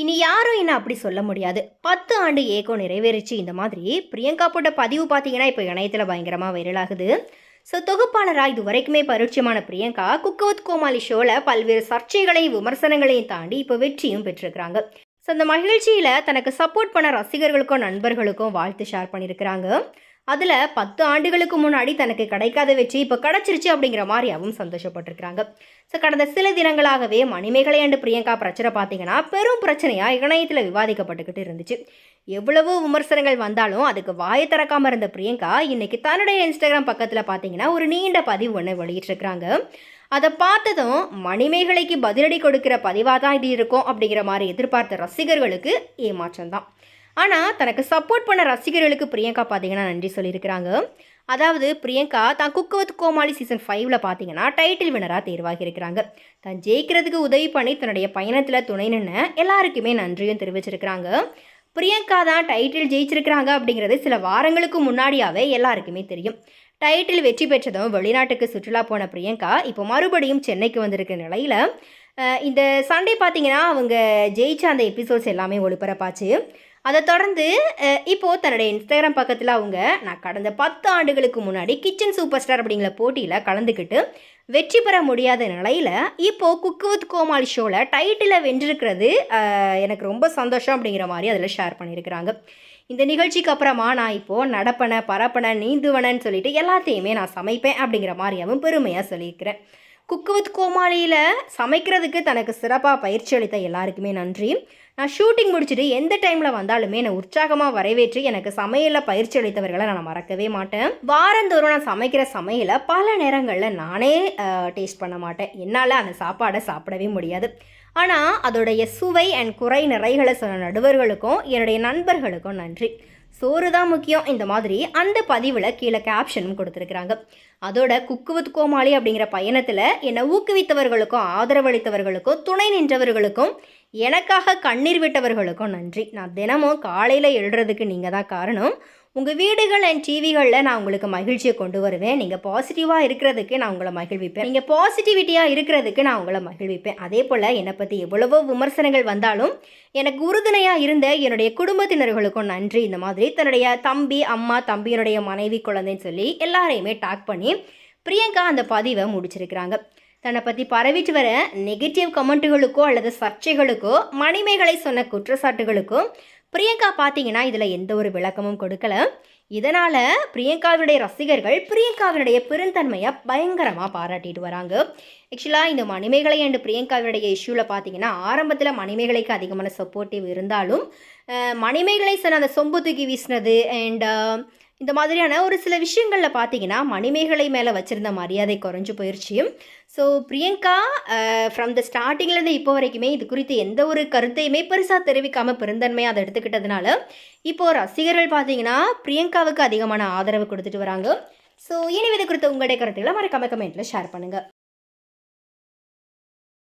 இனி யாரும் என்ன அப்படி சொல்ல முடியாது. பத்து ஆண்டு ஏகோ நிறைவேறிச்சு இந்த மாதிரி. பிரியங்கா போட்ட பதிவு பார்த்தீங்கன்னா இப்போ இணையத்தில் பயங்கரமாக வைரலாகுது ஸோ தொகுப்பாளராக இது வரைக்குமே பரிச்சயமான பிரியங்கா குக்கவத் கோமாளி ஷோவில் பல்வேறு சர்ச்சைகளையும் விமர்சனங்களையும் தாண்டி இப்போ வெற்றியும் பெற்றிருக்கிறாங்க. ஸோ அந்த மகிழ்ச்சியில் தனக்கு சப்போர்ட் பண்ண ரசிகர்களுக்கும் நண்பர்களுக்கும் வாழ்த்து ஷேர் பண்ணியிருக்கிறாங்க. அதில் பத்து ஆண்டுகளுக்கு முன்னாடி தனக்கு கிடைக்காத வெற்றி இப்போ கிடச்சிருச்சு அப்படிங்கிற மாதிரி மாதிரியாகவும் சந்தோஷப்பட்டிருக்கிறாங்க. ஸோ கடந்த சில தினங்களாகவே மணிமேகலை அண்டு பிரியங்கா பிரச்சனை பார்த்தீங்கன்னா பெரும் பிரச்சனையாக இணையத்தில் விவாதிக்கப்பட்டுக்கிட்டு இருந்துச்சு. எவ்வளவோ விமர்சனங்கள் வந்தாலும் அதுக்கு வாயை திறக்காமல் இருந்த பிரியங்கா இன்னைக்கு தன்னுடைய இன்ஸ்டாகிராம் பக்கத்தில் பார்த்தீங்கன்னா ஒரு நீண்ட பதிவு ஒன்று வெளியிட்டிருக்கிறாங்க. அதை பார்த்ததும் மணிமேகலைக்கு பதிலடி கொடுக்கிற பதிவாக தான் இது இருக்கும் அப்படிங்கிற மாதிரி எதிர்பார்த்த ரசிகர்களுக்கு ஏமாற்றம் தான் ஆனால் தனக்கு சப்போர்ட் பண்ண ரசிகர்களுக்கு பிரியங்கா பார்த்தீங்கன்னா நன்றி சொல்லியிருக்கிறாங்க. அதாவது பிரியங்கா தான் குக்குவத் கோமாளி சீசன் ஃபைவ்ல பார்த்தீங்கன்னா டைட்டில் வினராக தேர்வாகி இருக்கிறாங்க. தான் ஜெயிக்கிறதுக்கு உதவி பண்ணி தன்னுடைய பயணத்தில் துணை நின்று எல்லாருக்குமே நன்றியும் தெரிவிச்சிருக்கிறாங்க. பிரியங்கா தான் டைட்டில் ஜெயிச்சிருக்கிறாங்க அப்படிங்கிறது சில வாரங்களுக்கு முன்னாடியாவே எல்லாருக்குமே தெரியும். டைட்டில் வெற்றி பெற்றதும் வெளிநாட்டுக்கு சுற்றுலா போன பிரியங்கா இப்போ மறுபடியும் சென்னைக்கு வந்திருக்க நிலையில் இந்த சண்டே பார்த்தீங்கன்னா அவங்க ஜெயிச்ச அந்த எபிசோட்ஸ் எல்லாமே ஒளிபரப்பாச்சு. அதை தொடர்ந்து இப்போது தன்னுடைய இன்ஸ்டாகிராம் பக்கத்தில் அவங்க நான் கடந்த பத்து ஆண்டுகளுக்கு முன்னாடி கிச்சன் சூப்பர் ஸ்டார் அப்படிங்கிற போட்டியில் கலந்துக்கிட்டு வெற்றி பெற முடியாத நிலையில் இப்போது குக்கு வித் கோமாளி ஷோவில் டைட்டில் வென்றிருக்கிறது எனக்கு ரொம்ப சந்தோஷம் அப்படிங்கிற மாதிரி அதில் ஷேர் பண்ணியிருக்கிறாங்க. இந்த நிகழ்ச்சிக்கு அப்புறமா நான் இப்போது நடப்பனை பரப்பன நீந்துவனன்னு சொல்லிட்டு எல்லாத்தையுமே நான் சமைப்பேன் அப்படிங்கிற மாதிரியாகவும் பெருமையாக சொல்லியிருக்கிறேன். குக்கு வித் கோமாளியில் சமைக்கிறதுக்கு தனக்கு சிறப்பாக பயிற்சி அளித்த எல்லாருக்குமே நன்றி. நான் ஷூட்டிங் முடிச்சுட்டு எந்த டைமில் வந்தாலுமே என்னை உற்சாகமாக வரவேற்று எனக்கு சமையலில் பயிற்சி அளித்தவர்களை நான் மறக்கவே மாட்டேன். வாரந்தோறும் நான் சமைக்கிற சமையலை பல நேரங்களில் நானே டேஸ்ட் பண்ண மாட்டேன். என்னால் அந்த சாப்பாடை சாப்பிடவே முடியாது. ஆனால் அதோடைய சுவை அண்ட் குறை நிறைகளை சொன்ன நடுவர்களுக்கும் என்னுடைய நண்பர்களுக்கும் நன்றி. சோறு தான் முக்கியம் இந்த மாதிரி அந்த பதிவில் கீழே கேப்ஷனும் கொடுத்துருக்குறாங்க. அதோட குக்குவத் கோமாளி அப்படிங்கிற பயணத்தில் என்னை ஊக்குவித்தவர்களுக்கும் ஆதரவளித்தவர்களுக்கும் துணை நின்றவர்களுக்கும் எனக்காக கண்ணீர் விட்டவர்களுக்கும் நன்றி. நான் தினமும் காலையில் எழுறதுக்கு நீங்கள் தான் காரணம். உங்கள் வீடுகள் அண்ட் டிவிகளில் நான் உங்களுக்கு மகிழ்ச்சியை கொண்டு வருவேன். நீங்கள் பாசிட்டிவாக இருக்கிறதுக்கு நான் உங்களை மகிழ்விப்பேன். நீங்கள் பாசிட்டிவிட்டியாக இருக்கிறதுக்கு நான் உங்களை மகிழ்விப்பேன். அதே போல் என்னை பற்றி எவ்வளவோ விமர்சனங்கள் வந்தாலும் எனக்கு உறுதுணையாக இருந்த என்னுடைய குடும்பத்தினர்களுக்கும் நன்றி. இந்த மாதிரி தன்னுடைய தம்பி அம்மா தம்பியினுடைய மனைவி குழந்தைன்னு சொல்லி எல்லாரையுமே டாக் பண்ணி பிரியங்கா அந்த பதிவை முடிச்சிருக்கிறாங்க. தன்னை பற்றி பரவிட்டு வர நெகட்டிவ் கமெண்ட்டுகளுக்கோ அல்லது சர்ச்சைகளுக்கோ மணிமைகளை சொன்ன குற்றச்சாட்டுகளுக்கோ பிரியங்கா பார்த்தீங்கன்னா இதில் எந்த ஒரு விளக்கமும் கொடுக்கல. இதனால் பிரியங்காவினுடைய ரசிகர்கள் பிரியங்காவினுடைய பெருந்தன்மையை பயங்கரமாக பாராட்டிட்டு வராங்க. ஆக்சுவலாக இந்த மணிமேகலை அண்டு பிரியங்காவினுடைய இஷ்யூவில் பார்த்தீங்கன்னா ஆரம்பத்தில் மணிமேகலைக்கு அதிகமான சப்போர்ட்டிவ் இருந்தாலும் மணிமேகலை சார் அந்த சொம்பு தூக்கி வீசினது அண்ட் இந்த மாதிரியான ஒரு சில விஷயங்களில் பார்த்தீங்கன்னா மணிமேகலை மேலே வச்சுருந்த மரியாதை குறைஞ்சு போயிடுச்சு ஸோ பிரியங்கா ஃப்ரம் த ஸ்டார்டிங்லேருந்து இப்போ வரைக்குமே இது குறித்து எந்த ஒரு கருத்தையுமே பெருசாக தெரிவிக்காமல் பெருந்தன்மையாக அதை எடுத்துக்கிட்டதுனால இப்போது ரசிகர்கள் பார்த்தீங்கன்னா பிரியங்காவுக்கு அதிகமான ஆதரவு கொடுத்துட்டு வராங்க. ஸோ இனி இது குறித்த உங்களுடைய கருத்துக்களை மறக்காம கமெண்ட்டில் ஷேர் பண்ணுங்கள்